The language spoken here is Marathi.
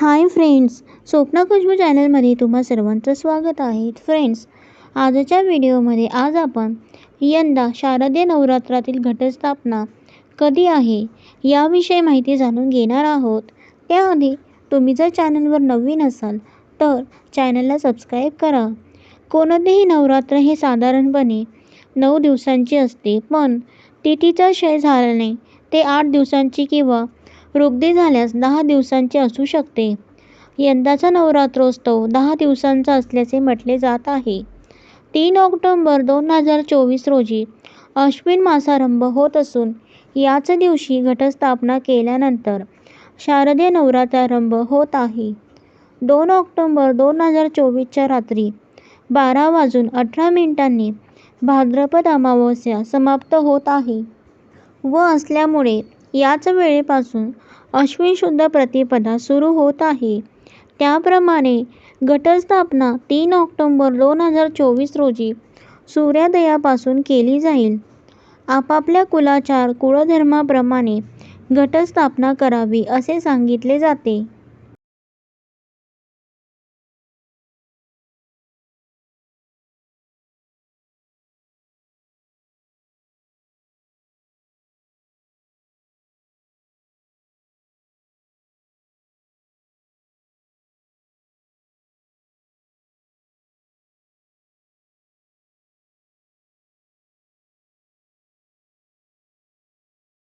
हाय फ्रेंड्स स्वप्ना खुशबू चॅनलमध्ये तुम्हा सर्वांचं स्वागत आहे. फ्रेंड्स आजच्या व्हिडिओमध्ये आज आपण यंदा शारदीय नवरात्रातील घटस्थापना कधी आहे याविषयी माहिती जाणून घेणार आहोत. त्याआधी तुम्ही जर चॅनलवर नवीन असाल तर चॅनलला सबस्क्राईब करा. कोणतेही नवरात्र हे साधारणपणे नऊ दिवसांची असते पण तिथीचा क्षय झाल्याने ते आठ दिवसांची किंवा रुग्दी झाल्यास दहा दिवसांचे असू शकते. यंदाचा नवरात्रोत्सव दहा दिवसांचा असल्याचे म्हटले जात आहे. तीन ऑक्टोंबर दोन हजार चोवीस रोजी अश्विन मासारंभ होत असून याच दिवशी घटस्थापना केल्यानंतर शारदीय नवरात्रारंभ होत आहे. दोन ऑक्टोंबर दोन हजार चोवीसच्या रात्री बारा वाजून अठरा मिनिटांनी भाद्रपद अमावस्या समाप्त होत आहे. व असल्यामुळे याच वेळेपासून अश्विन शुद्ध प्रतिपदा सुरू होत आहे. त्याप्रमाणे घटस्थापना तीन ऑक्टोंबर दोन हजार चोवीस रोजी सूर्योदयापासून केली जाईल. आपापल्या कुलाचार कुळधर्माप्रमाणे घटस्थापना करावी असे सांगितले जाते.